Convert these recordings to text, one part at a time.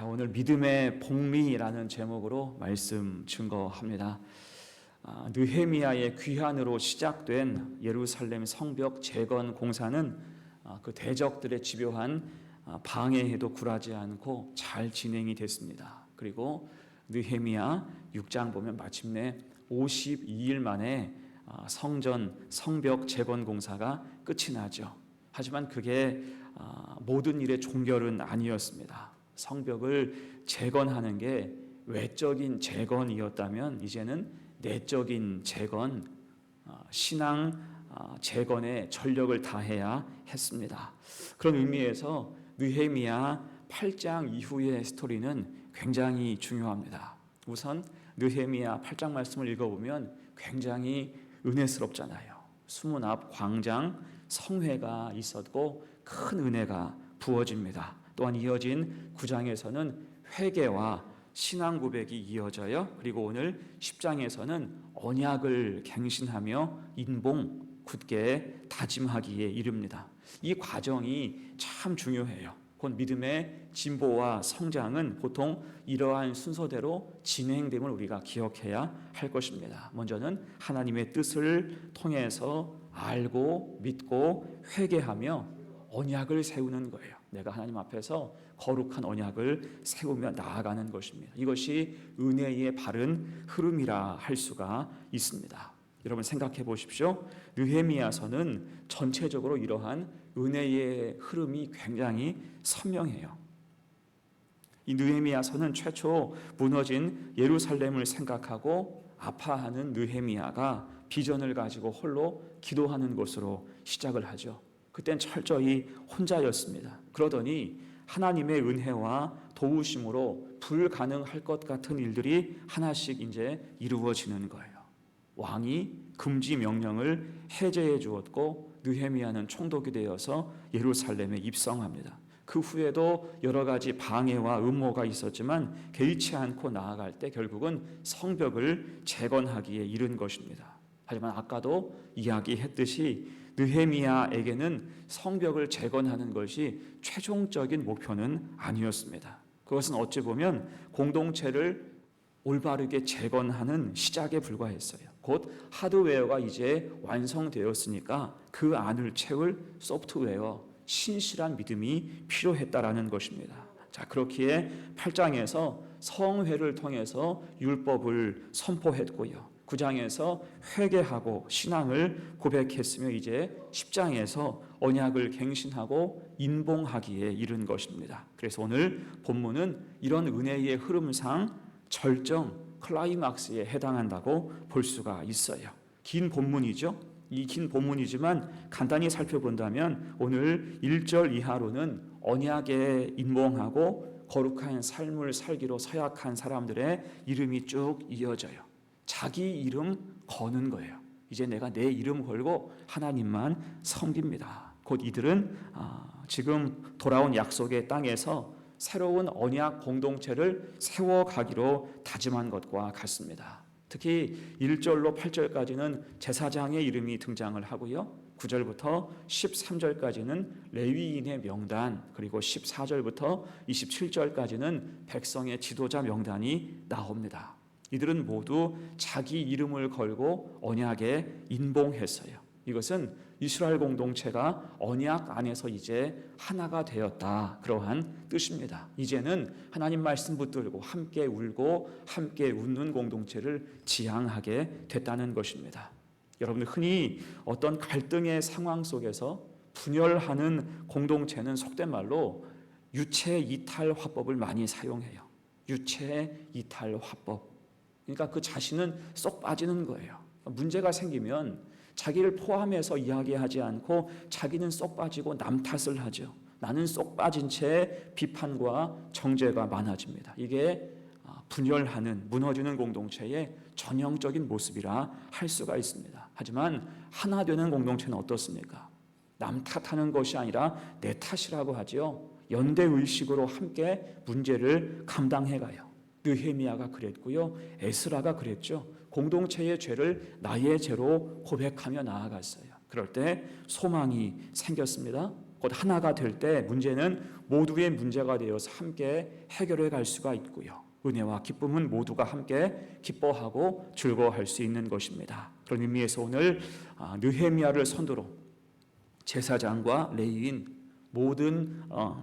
자, 오늘 믿음의 복리라는 제목으로 말씀 증거합니다. 아, 느헤미야의 귀환으로 시작된 예루살렘 성벽 재건 공사는 아, 그 대적들의 집요한 아, 방해에도 굴하지 않고 잘 진행이 됐습니다. 그리고 느헤미야 6장 보면 마침내 52일 만에 아, 성전 성벽 재건 공사가 끝이 나죠. 하지만 그게 아, 모든 일의 종결은 아니었습니다. 성벽을 재건하는 게 외적인 재건이었다면 이제는 내적인 재건, 아, 신앙 아, 재건에 전력을 다해야 했습니다. 그런 의미에서 느헤미야 8장 이후의 스토리는 굉장히 중요합니다. 우선 느헤미야 8장 말씀을 읽어보면 굉장히 은혜스럽잖아요. 수문 앞 광장 성회가 있었고 큰 은혜가 부어집니다. 또한 이어진 9장에서는 회개와 신앙 고백이 이어져요. 그리고 오늘 10장에서는 언약을 갱신하며 인봉 굳게 다짐하기에 이릅니다. 이 과정이 참 중요해요. 곧 믿음의 진보와 성장은 보통 이러한 순서대로 진행됨을 우리가 기억해야 할 것입니다. 먼저는 하나님의 뜻을 통해서 알고 믿고 회개하며 언약을 세우는 거예요. 내가 하나님 앞에서 거룩한 언약을 세우며 나아가는 것입니다. 이것이 은혜의 바른 흐름이라 할 수가 있습니다. 여러분 생각해 보십시오. 느헤미야서는 전체적으로 이러한 은혜의 흐름이 굉장히 선명해요. 이 느헤미야서는 최초 무너진 예루살렘을 생각하고 아파하는 느헤미야가 비전을 가지고 홀로 기도하는 것으로 시작을 하죠. 그땐 철저히 혼자였습니다. 그러더니 하나님의 은혜와 도우심으로 불가능할 것 같은 일들이 하나씩 이제 이루어지는 거예요. 왕이 금지 명령을 해제해 주었고 느헤미야는 총독이 되어서 예루살렘에 입성합니다. 그 후에도 여러 가지 방해와 음모가 있었지만 개의치 않고 나아갈 때 결국은 성벽을 재건하기에 이른 것입니다. 하지만 아까도 이야기했듯이 느헤미야에게는 성벽을 재건하는 것이 최종적인 목표는 아니었습니다. 그것은 어찌 보면 공동체를 올바르게 재건하는 시작에 불과했어요. 곧 하드웨어가 이제 완성되었으니까 그 안을 채울 소프트웨어, 신실한 믿음이 필요했다라는 것입니다. 자, 그렇기에 8장에서 성회를 통해서 율법을 선포했고요. 9장에서 회개하고 신앙을 고백했으며 이제 10장에서 언약을 갱신하고 인봉하기에 이른 것입니다. 그래서 오늘 본문은 이런 은혜의 흐름상 절정 클라이막스에 해당한다고 볼 수가 있어요. 긴 본문이죠. 이 긴 본문이지만 간단히 살펴본다면 오늘 1절 이하로는 언약에 인봉하고 거룩한 삶을 살기로 서약한 사람들의 이름이 쭉 이어져요. 자기 이름 거는 거예요. 이제 내가 내 이름 걸고 하나님만 섬깁니다. 곧 이들은 지금 돌아온 약속의 땅에서 새로운 언약 공동체를 세워가기로 다짐한 것과 같습니다. 특히 1절로 8절까지는 제사장의 이름이 등장을 하고요. 9절부터 13절까지는 레위인의 명단, 그리고 14절부터 27절까지는 백성의 지도자 명단이 나옵니다. 이들은 모두 자기 이름을 걸고 언약에 인봉했어요. 이것은 이스라엘 공동체가 언약 안에서 이제 하나가 되었다. 그러한 뜻입니다. 이제는 하나님 말씀 붙들고 함께 울고 함께 웃는 공동체를 지향하게 됐다는 것입니다. 여러분들 흔히 어떤 갈등의 상황 속에서 분열하는 공동체는 속된 말로 유체 이탈 화법을 많이 사용해요. 유체 이탈 화법. 그러니까 그 자신은 쏙 빠지는 거예요. 문제가 생기면 자기를 포함해서 이야기하지 않고 자기는 쏙 빠지고 남 탓을 하죠. 나는 쏙 빠진 채 비판과 정죄가 많아집니다. 이게 분열하는 무너지는 공동체의 전형적인 모습이라 할 수가 있습니다. 하지만 하나 되는 공동체는 어떻습니까? 남 탓하는 것이 아니라 내 탓이라고 하지요. 연대 의식으로 함께 문제를 감당해 가요. 느헤미야가 그랬고요. 에스라가 그랬죠. 공동체의 죄를 나의 죄로 고백하며 나아갔어요. 그럴 때 소망이 생겼습니다. 곧 하나가 될 때 문제는 모두의 문제가 되어서 함께 해결해 갈 수가 있고요. 은혜와 기쁨은 모두가 함께 기뻐하고 즐거워할 수 있는 것입니다. 그런 의미에서 오늘 아, 느헤미야를 선두로 제사장과 레위인 모든 어,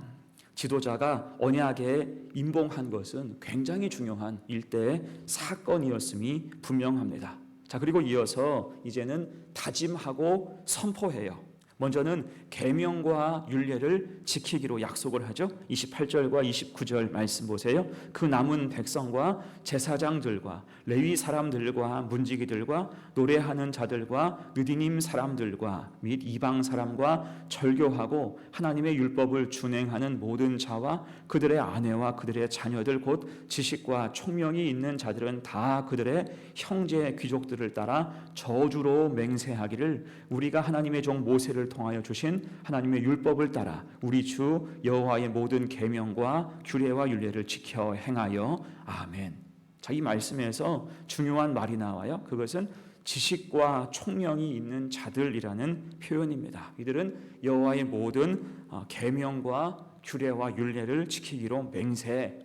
지도자가 언약에 임봉한 것은 굉장히 중요한 일대 사건이었음이 분명합니다. 자 그리고 이어서 이제는 다짐하고 선포해요. 먼저는 계명과 율례를 지키기로 약속을 하죠. 28절과 29절 말씀 보세요. 그 남은 백성과 제사장들과 레위 사람들과 문지기들과 노래하는 자들과 느디님 사람들과 및 이방 사람과 절교하고 하나님의 율법을 준행하는 모든 자와 그들의 아내와 그들의 자녀들 곧 지식과 총명이 있는 자들은 다 그들의 형제 귀족들을 따라 저주로 맹세하기를 우리가 하나님의 종 모세를 통하여 주신 하나님의 율법을 따라 우리 주 여호와의 모든 계명과 규례와 율례를 지켜 행하여 아멘. 자, 이 말씀에서 중요한 말이 나와요. 그것은 지식과 총명이 있는 자들이라는 표현입니다. 이들은 여호와의 모든 어, 계명과 규례와 율례를 지키기로 맹세,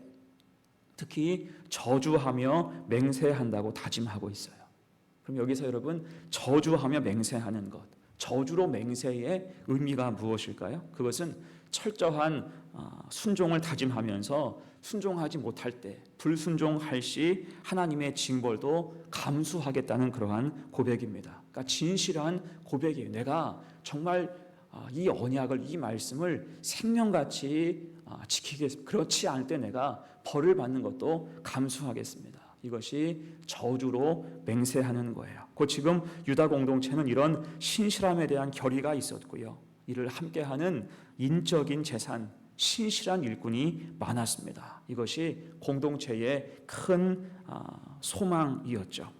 특히 저주하며 맹세한다고 다짐하고 있어요. 그럼 여기서 여러분 저주하며 맹세하는 것, 저주로 맹세의 의미가 무엇일까요? 그것은 철저한 아, 순종을 다짐하면서 순종하지 못할 때 불순종할 시 하나님의 징벌도 감수하겠다는 그러한 고백입니다. 그러니까 진실한 고백이에요. 내가 정말 아, 이 언약을 이 말씀을 생명같이 아, 지키겠습니다. 그렇지 않을 때 내가 벌을 받는 것도 감수하겠습니다. 이것이 저주로 맹세하는 거예요. 그 지금 유다 공동체는 이런 신실함에 대한 결의가 있었고요. 이를 함께하는 인적인 재산, 신실한 일꾼이 많았습니다. 이것이 공동체의 큰 아, 소망이었죠.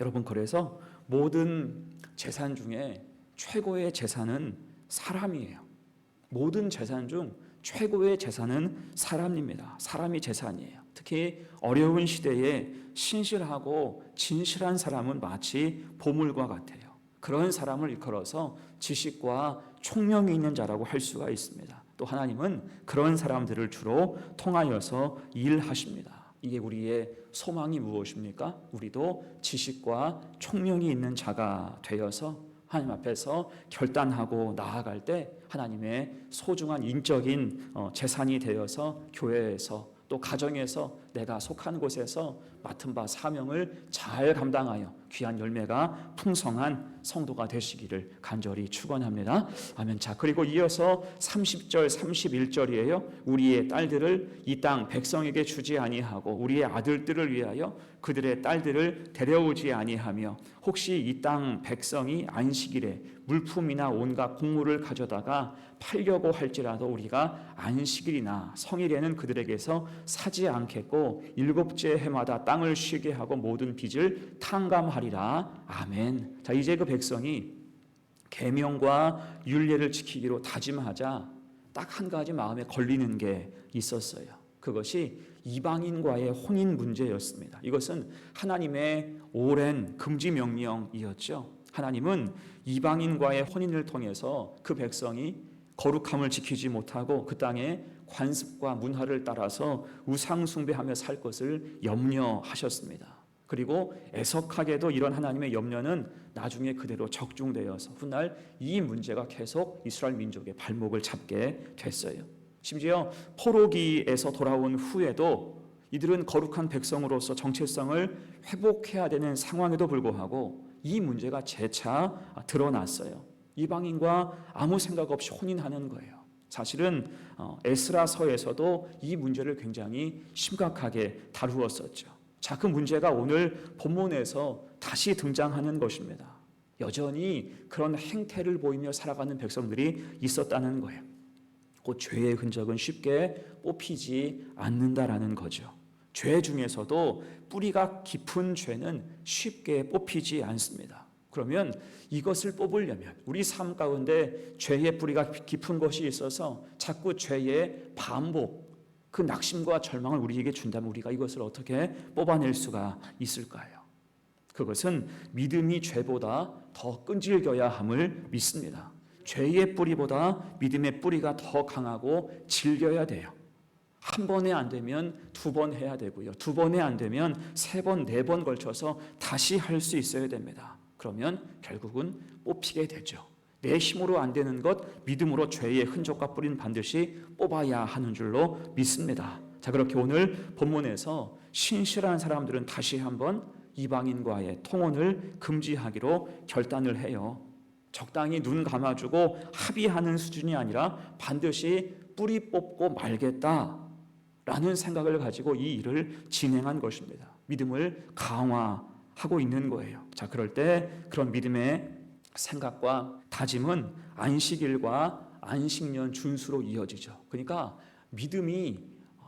여러분 그래서 모든 재산 중에 최고의 재산은 사람이에요. 모든 재산 중 최고의 재산은 사람입니다. 사람이 재산이에요. 특히 어려운 시대에 신실하고 진실한 사람은 마치 보물과 같아요. 그런 사람을 일컬어서 지식과 총명이 있는 자라고 할 수가 있습니다. 또 하나님은 그런 사람들을 주로 통하여서 일하십니다. 이게 우리의 소망이 무엇입니까? 우리도 지식과 총명이 있는 자가 되어서 하나님 앞에서 결단하고 나아갈 때 하나님의 소중한 인적인 어, 재산이 되어서 교회에서 또 가정에서 내가 속한 곳에서 맡은 바 사명을 잘 감당하여 귀한 열매가 풍성한 성도가 되시기를 간절히 축원합니다. 아멘. 자, 그리고 이어서 30절 31절이에요. 우리의 딸들을 이 땅 백성에게 주지 아니하고 우리의 아들들을 위하여 그들의 딸들을 데려오지 아니하며 혹시 이 땅 백성이 안식일에 물품이나 온갖 곡물을 가져다가 팔려고 할지라도 우리가 안식일이나 성일에는 그들에게서 사지 않겠고 일곱째 해마다 땅을 쉬게 하고 모든 빚을 탕감하리라. 아멘. 자, 이제 그 백성이 계명과 율례를 지키기로 다짐하자 딱 한 가지 마음에 걸리는 게 있었어요. 그것이 이방인과의 혼인 문제였습니다. 이것은 하나님의 오랜 금지 명령이었죠. 하나님은 이방인과의 혼인을 통해서 그 백성이 거룩함을 지키지 못하고 그 땅에 관습과 문화를 따라서 우상 숭배하며 살 것을 염려하셨습니다. 그리고 애석하게도 이런 하나님의 염려는 나중에 그대로 적중되어서 훗날 이 문제가 계속 이스라엘 민족의 발목을 잡게 됐어요. 심지어 포로기에서 돌아온 후에도 이들은 거룩한 백성으로서 정체성을 회복해야 되는 상황에도 불구하고 이 문제가 재차 드러났어요. 이방인과 아무 생각 없이 혼인하는 거예요. 사실은 어, 에스라서에서도 이 문제를 굉장히 심각하게 다루었었죠. 자, 그 문제가 오늘 본문에서 다시 등장하는 것입니다. 여전히 그런 행태를 보이며 살아가는 백성들이 있었다는 거예요. 곧 죄의 흔적은 쉽게 뽑히지 않는다라는 거죠. 죄 중에서도 뿌리가 깊은 죄는 쉽게 뽑히지 않습니다. 그러면 이것을 뽑으려면 우리 삶 가운데 죄의 뿌리가 깊은 것이 있어서 자꾸 죄의 반복, 그 낙심과 절망을 우리에게 준다면 우리가 이것을 어떻게 뽑아낼 수가 있을까요? 그것은 믿음이 죄보다 더 끈질겨야 함을 믿습니다. 죄의 뿌리보다 믿음의 뿌리가 더 강하고 질겨야 돼요. 한 번에 안 되면 두 번 해야 되고요. 두 번에 안 되면 세 번, 네 번 걸쳐서 다시 할 수 있어야 됩니다. 그러면 결국은 뽑히게 되죠. 내 힘으로 안 되는 것 믿음으로 죄의 흔적과 뿌리는 반드시 뽑아야 하는 줄로 믿습니다. 자, 그렇게 오늘 본문에서 신실한 사람들은 다시 한번 이방인과의 통혼을 금지하기로 결단을 해요. 적당히 눈 감아주고 합의하는 수준이 아니라 반드시 뿌리 뽑고 말겠다라는 생각을 가지고 이 일을 진행한 것입니다. 믿음을 강화 하고 있는 거예요. 자, 그럴 때 그런 믿음의 생각과 다짐은 안식일과 안식년 준수로 이어지죠. 그러니까 믿음이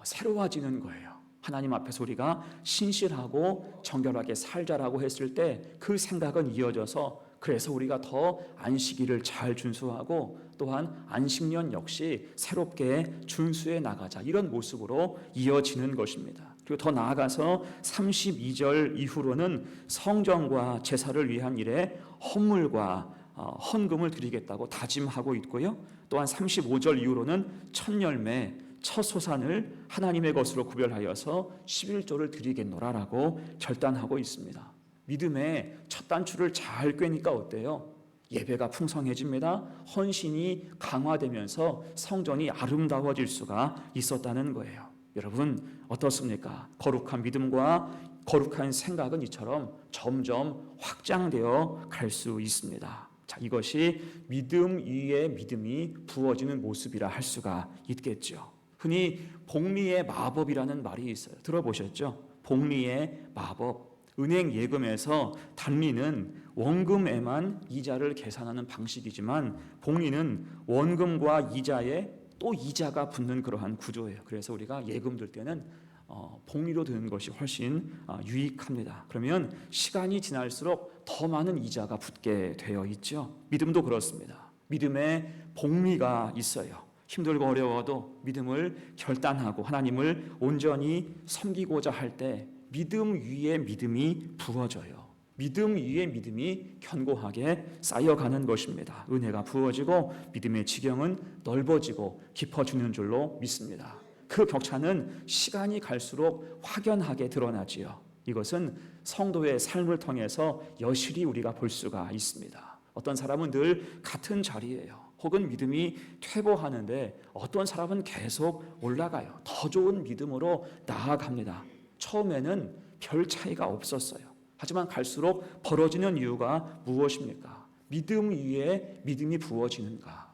새로워지는 거예요. 하나님 앞에서 우리가 신실하고 정결하게 살자라고 했을 때 그 생각은 이어져서 그래서 우리가 더 안식일을 잘 준수하고 또한 안식년 역시 새롭게 준수해 나가자 이런 모습으로 이어지는 것입니다. 그리고 더 나아가서 32절 이후로는 성전과 제사를 위한 일에 헌물과 어, 헌금을 드리겠다고 다짐하고 있고요. 또한 35절 이후로는 첫 열매 첫 소산을 하나님의 것으로 구별하여서 11조를 드리겠노라라고 결단하고 있습니다. 믿음의 첫 단추를 잘 꿰니까 어때요? 예배가 풍성해집니다. 헌신이 강화되면서 성전이 아름다워질 수가 있었다는 거예요. 여러분 어떻습니까? 거룩한 믿음과 거룩한 생각은 이처럼 점점 확장되어 갈 수 있습니다. 자, 이것이 믿음 위에 믿음이 부어지는 모습이라 할 수가 있겠죠. 흔히 복리의 마법이라는 말이 있어요. 들어보셨죠? 복리의 마법. 은행 예금에서 단리는 원금에만 이자를 계산하는 방식이지만 복리는 원금과 이자에 또 이자가 붙는 그러한 구조예요. 그래서 우리가 예금 들 때는 어, 복리로 드는 것이 훨씬 어, 유익합니다. 그러면 시간이 지날수록 더 많은 이자가 붙게 되어 있죠. 믿음도 그렇습니다. 믿음에 복리가 있어요. 힘들고 어려워도 믿음을 결단하고 하나님을 온전히 섬기고자 할 때 믿음 위에 믿음이 부어져요. 믿음 위에 믿음이 견고하게 쌓여가는 것입니다. 은혜가 부어지고 믿음의 지경은 넓어지고 깊어지는 줄로 믿습니다. 그 격차는 시간이 갈수록 확연하게 드러나지요. 이것은 성도의 삶을 통해서 여실히 우리가 볼 수가 있습니다. 어떤 사람은 늘 같은 자리예요. 혹은 믿음이 퇴보하는데 어떤 사람은 계속 올라가요. 더 좋은 믿음으로 나아갑니다. 처음에는 별 차이가 없었어요. 하지만 갈수록 벌어지는 이유가 무엇입니까? 믿음 위에 믿음이 부어지는가?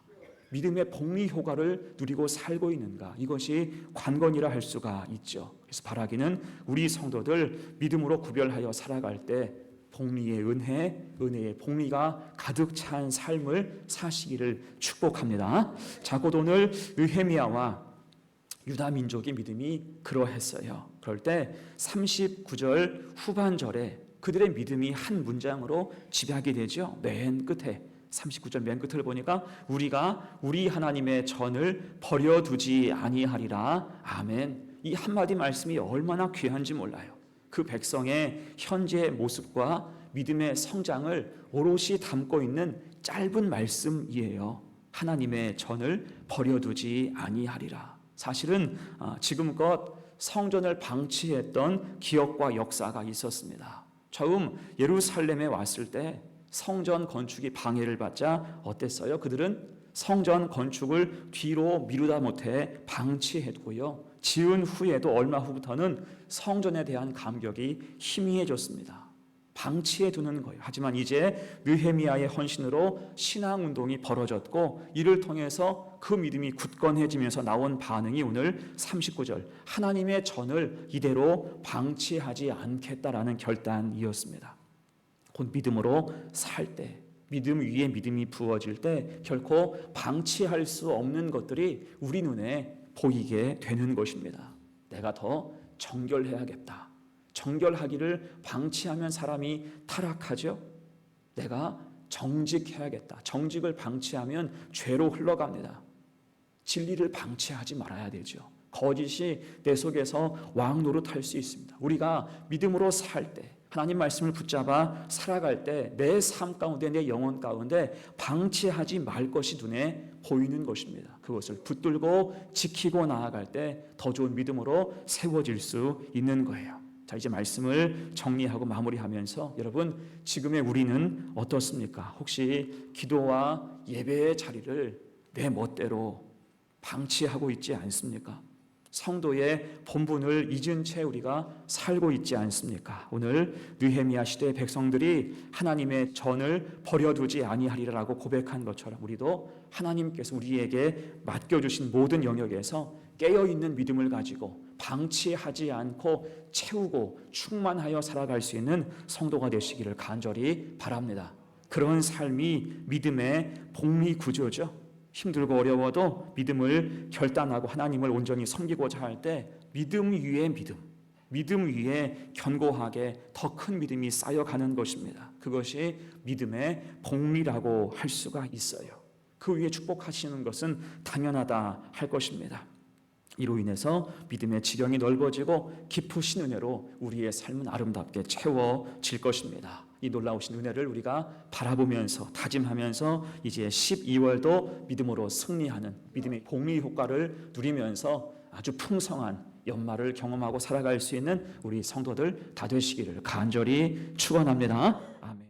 믿음의 복리 효과를 누리고 살고 있는가? 이것이 관건이라 할 수가 있죠. 그래서 바라기는 우리 성도들 믿음으로 구별하여 살아갈 때 복리의 은혜, 은혜의 복리가 가득 찬 삶을 사시기를 축복합니다. 자, 곧 오늘 느헤미야와 유다 민족의 믿음이 그러했어요. 그럴 때 39절 후반절에 그들의 믿음이 한 문장으로 집약이 되죠. 맨 끝에 39절 맨 끝을 보니까 우리가 우리 하나님의 전을 버려두지 아니하리라. 아멘. 이 한마디 말씀이 얼마나 귀한지 몰라요. 그 백성의 현재 모습과 믿음의 성장을 오롯이 담고 있는 짧은 말씀이에요. 하나님의 전을 버려두지 아니하리라. 사실은 아, 지금껏 성전을 방치했던 기억과 역사가 있었습니다. 처음 예루살렘에 왔을 때 성전 건축이 방해를 받자 어땠어요? 그들은 성전 건축을 뒤로 미루다 못해 방치했고요. 지은 후에도 얼마 후부터는 성전에 대한 감격이 희미해졌습니다. 방치해 두는 거예요. 하지만 이제 느헤미야의 헌신으로 신앙 운동이 벌어졌고 이를 통해서 그 믿음이 굳건해지면서 나온 반응이 오늘 39절 하나님의 전을 이대로 방치하지 않겠다라는 결단이었습니다. 곧 믿음으로 살 때, 믿음 위에 믿음이 부어질 때 결코 방치할 수 없는 것들이 우리 눈에 보이게 되는 것입니다. 내가 더 정결해야겠다. 정결하기를 방치하면 사람이 타락하죠. 내가 정직해야겠다. 정직을 방치하면 죄로 흘러갑니다. 진리를 방치하지 말아야 되죠. 거짓이 내 속에서 왕 노릇할 수 있습니다. 우리가 믿음으로 살 때, 하나님 말씀을 붙잡아 살아갈 때 내 삶 가운데 내 영혼 가운데 방치하지 말 것이 눈에 보이는 것입니다. 그것을 붙들고 지키고 나아갈 때 더 좋은 믿음으로 세워질 수 있는 거예요. 자, 이제 말씀을 정리하고 마무리하면서 여러분 지금의 우리는 어떻습니까? 혹시 기도와 예배의 자리를 내 멋대로 방치하고 있지 않습니까? 성도의 본분을 잊은 채 우리가 살고 있지 않습니까? 오늘 느헤미야 시대의 백성들이 하나님의 전을 버려두지 아니하리라고 고백한 것처럼 우리도 하나님께서 우리에게 맡겨 주신 모든 영역에서 깨어 있는 믿음을 가지고 방치하지 않고 채우고 충만하여 살아갈 수 있는 성도가 되시기를 간절히 바랍니다. 그런 삶이 믿음의 복리 구조죠. 힘들고 어려워도 믿음을 결단하고 하나님을 온전히 섬기고자 할 때 믿음 위에 믿음, 믿음 위에 견고하게 더 큰 믿음이 쌓여가는 것입니다. 그것이 믿음의 복리라고 할 수가 있어요. 그 위에 축복하시는 것은 당연하다 할 것입니다. 이로 인해서 믿음의 지경이 넓어지고 깊으신 은혜로 우리의 삶은 아름답게 채워질 것입니다. 이 놀라우신 은혜를 우리가 바라보면서 다짐하면서 이제 12월도 믿음으로 승리하는 믿음의 복리 효과를 누리면서 아주 풍성한 연말을 경험하고 살아갈 수 있는 우리 성도들 다 되시기를 간절히 축원합니다. 아멘.